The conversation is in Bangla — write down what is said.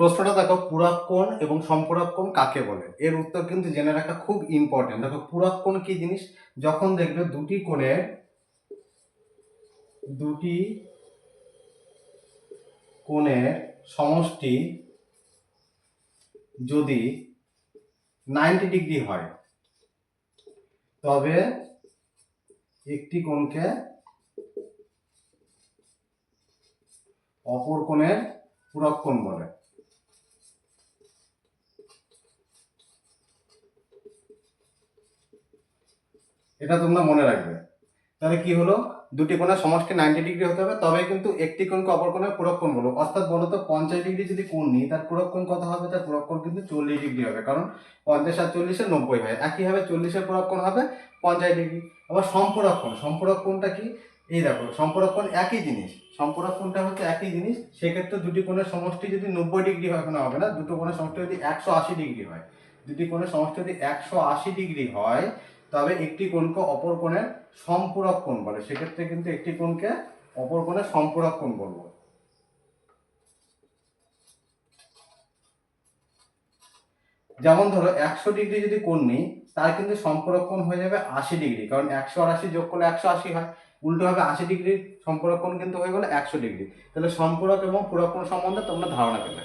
প্রশ্নটা দেখো, পুরক কোণ এবং সম্পূরক কোণ কাকে বলে? এর উত্তর কিন্তু জেনে রাখা খুব ইম্পর্টেন্ট দেখো, পুরক কোণ কি জিনিস? যখন দেখবে দুটি কোণের দুটি কোণের সমষ্টি যদি নাইনটি ডিগ্রি হয়, তবে একটি কোণকে অপর কোণের পূরক কোণ বলে। এটা তোমরা মনে রাখবে। তাহলে কি হলো? দুটি কোণের সমষ্টি নাইনটি ডিগ্রি হতে হবে তবে কিন্তু একটি কোণকে অপর কোণের পূরক কোণ বলব অর্থাৎ বলো তো পঞ্চাশ ডিগ্রি যদি কোণ নিই, তার পূরক কোণ কত হবে? তার পূরক কোণ কিন্তু চল্লিশ ডিগ্রি হবে, কারণ পঞ্চাশ আর চল্লিশে নব্বই হয়। একইভাবে চল্লিশের পূরক কোণ হবে পঞ্চাশ ডিগ্রি আবার সম্পূরক কোণ, সম্পূরক কোণটা কি? এই দেখো, সম্পূরক কোণ একই জিনিস। সম্পূরক কোণটা হচ্ছে একই জিনিস, সেক্ষেত্রে দুটি কোণের সমষ্টি যদি নব্বই ডিগ্রি হয় কোনো হবে না। দুটো কোণের সমষ্টি যদি একশো আশি ডিগ্রি হয়। দুটি কোণের সমষ্টি যদি একশো আশি ডিগ্রি হয় তবে একটি কোণকে অপর কোণের সম্পূরক কোণ বলে। সেক্ষেত্রে কিন্তু একটি কোণকে অপর কোণের সম্পূরক কোণ বলব। যেমন ধরো, একশো ডিগ্রি যদি কোণ নিই, তার কিন্তু সম্পূরক কোণ হয়ে যাবে আশি ডিগ্রি। কারণ একশো আশি যোগ করলে একশো আশি হয়। উল্টো হবে আশি ডিগ্রির সম্পূরক কোণ কিন্তু হয়ে গেলো একশো ডিগ্রি। তাহলে সম্পূরক এবং কোণ সম্বন্ধে তোমরা ধারণা পেলে।